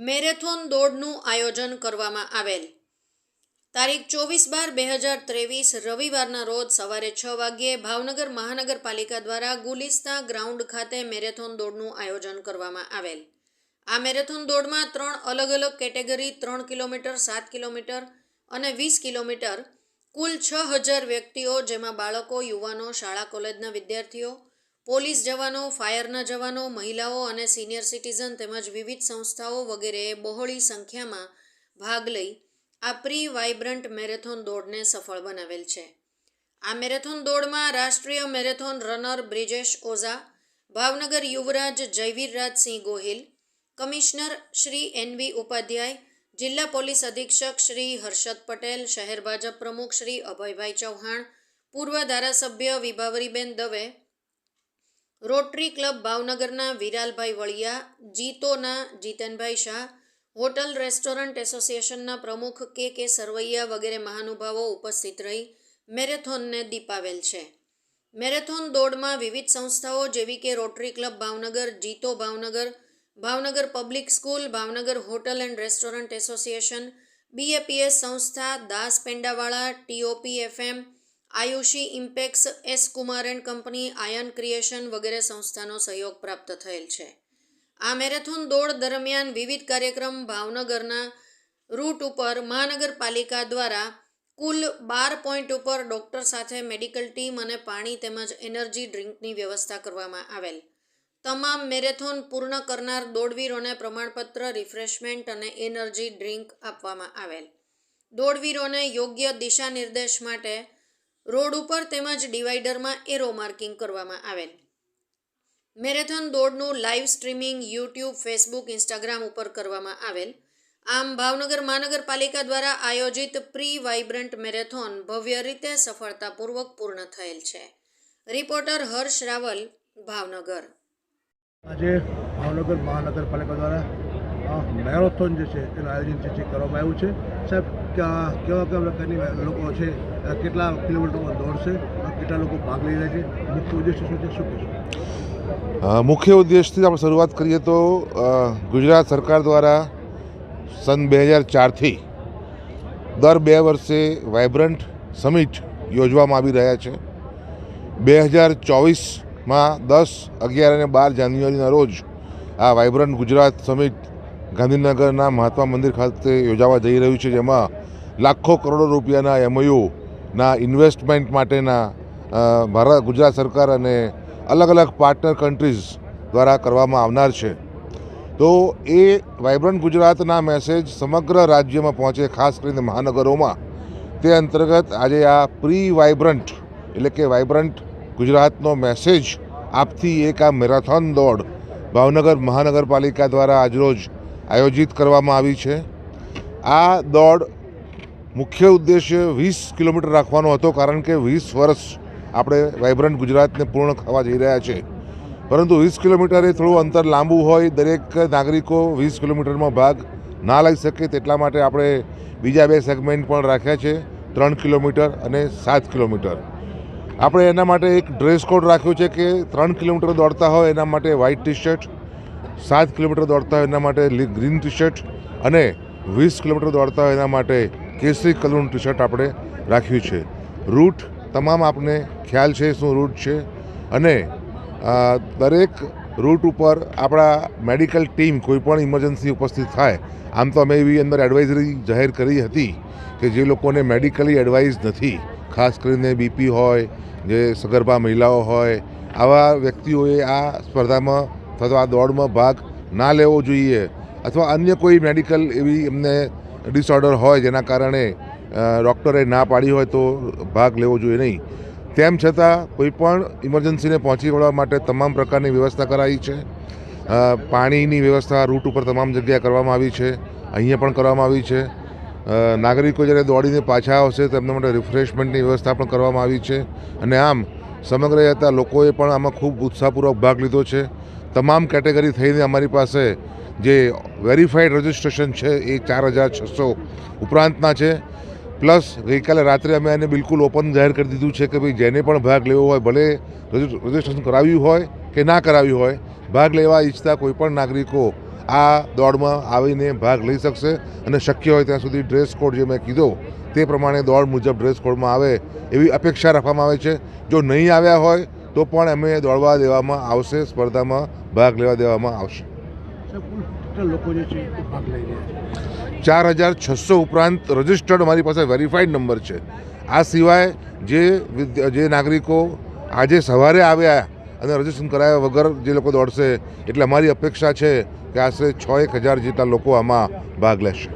Marathon દોડનું આયોજન કરવામાં આવેલ. તારીખ ચોવીસ બાર બે હજાર ત્રેવીસ રવિવારના રોજ સવારે છ વાગ્યે ભાવનગર મહાનગરપાલિકા દ્વારા ગુલિસ્તા ગ્રાઉન્ડ ખાતે મેરેથોન દોડનું આયોજન કરવામાં આવેલ. આ મેરેથોન દોડમાં ત્રણ અલગ અલગ કેટેગરી, ત્રણ કિલોમીટર, સાત કિલોમીટર અને વીસ કિલોમીટર, કુલ છ હજાર વ્યક્તિઓ, જેમાં બાળકો, યુવાનો, શાળા, કોલેજના વિદ્યાર્થીઓ પોલીસ જવાનો, ફાયરના જવાનો, મહિલાઓ અને સિનિયર સિટીઝન તેમજ વિવિધ સંસ્થાઓ વગેરેએ બહોળી સંખ્યામાં ભાગ લઈ આ પ્રી વાઇબ્રન્ટ મેરેથોન દોડને સફળ બનાવેલ છે. આ મેરેથોન દોડમાં રાષ્ટ્રીય marathon runner Brijesh Ojha, Bhavnagar Yuvraj Jayvirrajsinh Gohil, commissioner Shri NV Upadhyay, જિલ્લા પોલીસ અધિક્ષક શ્રી હર્ષદ પટેલ, શહેર ભાજપ પ્રમુખ શ્રી અભયભાઈ ચૌહાણ, પૂર્વ ધારાસભ્ય વિભાવરીબેન દવે રોટરી ક્લબ ભાવનગરના વિરાલભાઈ વળિયા, જીતોના જીતનભાઈ શાહ, હોટલ રેસ્ટોરન્ટ એસોસિએશનના પ્રમુખ કે કે સરવૈયા વગેરે મહાનુભાવો ઉપસ્થિત રહી મેરેથોનને દીપાવેલ છે. મેરેથોન દોડમાં વિવિધ સંસ્થાઓ જેવી કે rotary club Bhavnagar, JITO Bhavnagar Bhavnagar public school, Bhavnagar hotel and restaurant association, BAPS સંસ્થા, Das Pendawala, TOP FM Ayushi impex S Kumar company Ayan creation વગેરે સંસ્થાનો સહયોગ પ્રાપ્ત થયેલ છે. આ મેરેથોન દોડ દરમિયાન વિવિધ કાર્યક્રમ ભાવનગરના રૂટ ઉપર મહાનગરપાલિકા દ્વારા કુલ બાર પોઈન્ટ ઉપર ડૉક્ટર સાથે મેડિકલ ટીમ અને પાણી તેમજ એનર્જી ડ્રિંકની વ્યવસ્થા કરવામાં આવેલ. તમામ મેરેથોન પૂર્ણ કરનાર દોડવીરોને પ્રમાણપત્ર, રિફ્રેશમેન્ટ અને એનર્જી ડ્રિંક આપવામાં આવેલ. દોડવીરોને યોગ્ય દિશા નિર્દેશ માટે રોડ ઉપર તેમજ ડિવાઈડરમાં એરો માર્કિંગ કરવામાં આવેલ. Marathon દોડનું live streaming YouTube, Facebook, Instagram ઉપર કરવામાં આવેલ. આમ, ભાવનગર મહાનગરપાલિકા દ્વારા આયોજિત પ્રી વાઇબ્રન્ટ મેરેથોન ભવ્ય રીતે સફળતાપૂર્વક પૂર્ણ થયેલ છે. રિપોર્ટર હર્ષ રાવલ, ભાવનગર. આજે ભાવનગર મહાનગરપાલિકા દ્વારા મેરેથોન જે છે, એનું આયોજન જે કરવામાં આવ્યું છે. સાહેબ કેવા કેવા પ્રકારની લોકો છે કેટલા કિલોમીટરમાં દોડશે કેટલા લોકો ભાગ લઈ રહ્યા છે? મુખ્ય ઉદ્દેશ શું છે? શું કહેશો? મુખ્ય ઉદ્દેશથી આપણે શરૂઆત કરીએ તો ગુજરાત સરકાર દ્વારા સન બે હજાર ચારથી દર બે વર્ષે વાઇબ્રન્ટ સમિટ યોજવામાં આવી રહ્યા છે. બે હજાર ચોવીસમાં દસ, અગિયાર અને બાર જાન્યુઆરીના રોજ આ વાઇબ્રન્ટ ગુજરાત સમિટ ગાંધીનગરના મહાત્મા મંદિર ખાતે યોજાવા જઈ રહ્યું છે, જેમાં લાખો કરોડો રૂપિયાના એમઓયુના ઇન્વેસ્ટમેન્ટ માટેના ભારત, ગુજરાત સરકાર અને અલગ અલગ પાર્ટનર કન્ટ્રીઝ દ્વારા કરવામાં આવનાર છે. તો એ વાઇબ્રન્ટ ગુજરાતના મેસેજ સમગ્ર રાજ્યમાં પહોંચે, ખાસ કરીને મહાનગરોમાં. તે અંતર્ગત આજે આ પ્રી વાઇબ્રન્ટ એટલે કે વાઇબ્રન્ટ ગુજરાતનો મેસેજ આપથી એક આ મેરાથોન દોડ ભાવનગર મહાનગરપાલિકા દ્વારા આજરોજ આયોજિત કરવામાં આવી છે. આ દોડ મુખ્ય ઉદ્દેશ્ય વીસ કિલોમીટર રાખવાનો હતો, કારણ કે વીસ વર્ષ આપણે વાઇબ્રન્ટ ગુજરાતને પૂર્ણ થવા જઈ રહ્યા છે. પરંતુ વીસ કિલોમીટર થોડું અંતર લાંબુ હોય, દરેક નાગરિકો વીસ કિલોમીટરમાં ભાગ ના લઈ શકે તેટલા માટે આપણે બીજા બે સેગમેન્ટ પણ રાખ્યા છે, ત્રણ કિલોમીટર અને સાત કિલોમીટર. આપણે એના માટે એક ડ્રેસ કોડ રાખ્યો છે કે ત્રણ કિલોમીટર દોડતા હોય એના માટે વ્હાઇટ ટી શર્ટ સાત કિલોમીટર દોડતા હોય એના માટે ગ્રીન ટી શર્ટ અને વીસ કિલોમીટર દોડતા હોય એના માટે કેસરી કલરનું ટી શર્ટ આપણે રાખ્યું છે. રૂટ તમામ આપને ખ્યાલ છે, શું રૂટ છે અને દરેક રૂટ ઉપર આપણા મેડિકલ ટીમ કોઈપણ ઇમરજન્સી ઉપસ્થિત થાય, આમ તો અમે એવી અંદર એડવાઇઝરી જાહેર કરી હતી કે જે લોકોને મેડિકલી એડવાઇઝ નથી. ખાસ કરીને બીપી હોય, જે સગર્ભા મહિલાઓ હોય, આવા વ્યક્તિઓએ આ સ્પર્ધામાં અથવા આ દોડમાં ભાગ ના લેવો જોઈએ અથવા અન્ય કોઈ મેડિકલ એવી એમને ડિસઓર્ડર હોય જેના કારણે ડૉક્ટરે ના પાડી હોય તો ભાગ લેવો જોઈએ નહીં. તેમ છતાં કોઈપણ ઇમરજન્સીને પહોંચી વળવા માટે તમામ પ્રકારની વ્યવસ્થા કરાઈ છે. પાણીની વ્યવસ્થા રૂટ ઉપર તમામ જગ્યાએ કરવામાં આવી છે. અહીંયા પણ કરવામાં આવી છે. નાગરિકો જ્યારે દોડીને પાછા આવશે તેમના માટે રિફ્રેશમેન્ટની વ્યવસ્થા પણ કરવામાં આવી છે. અને આમ સમગ્ર જતા લોકોએ પણ આમાં ખૂબ ઉત્સાહપૂર્વક ભાગ લીધો છે. તમામ કેટેગરી થઈને અમારી પાસે જે વેરીફાઈડ રજિસ્ટ્રેશન છે એ ચાર હજાર છસો ઉપરાંતના છે. પ્લસ ગઈકાલે રાત્રે અમે એને બિલકુલ ઓપન જાહેર કરી દીધું છે કે ભાઈ જેને પણ ભાગ લેવો હોય, ભલે રજિસ્ટ્રેશન કરાવ્યું હોય કે ના કરાવ્યું હોય, ભાગ લેવા ઈચ્છતા કોઈ પણ નાગરિકો આ દોડમાં આવીને ભાગ લઈ શકશે અને શક્ય હોય ત્યાં સુધી ડ્રેસ કોડ જે મેં કીધો તે પ્રમાણે દોડ મુજબ ડ્રેસ કોડમાં આવે એવી અપેક્ષા રાખવામાં આવે છે. જો નહીં આવ્યા હોય તો પણ અમે દોડવા દેવામાં આવશે સ્પર્ધામાં ભાગ લેવા દેવામાં આવશે. ચાર હજાર છસો ઉપરાંત રજિસ્ટર્ડ મારી પાસે વેરીફાઈડ નંબર છે. આ સિવાય જે જે નાગરિકો આજે સવારે આવ્યા અને રજીસ્ટ્રેશન કરાવ્યા વગર જે લોકો દોડશે એટલે અમારી અપેક્ષા છે કે આશરે છ એક હજાર જેટલા લોકો આમાં ભાગ લેશે.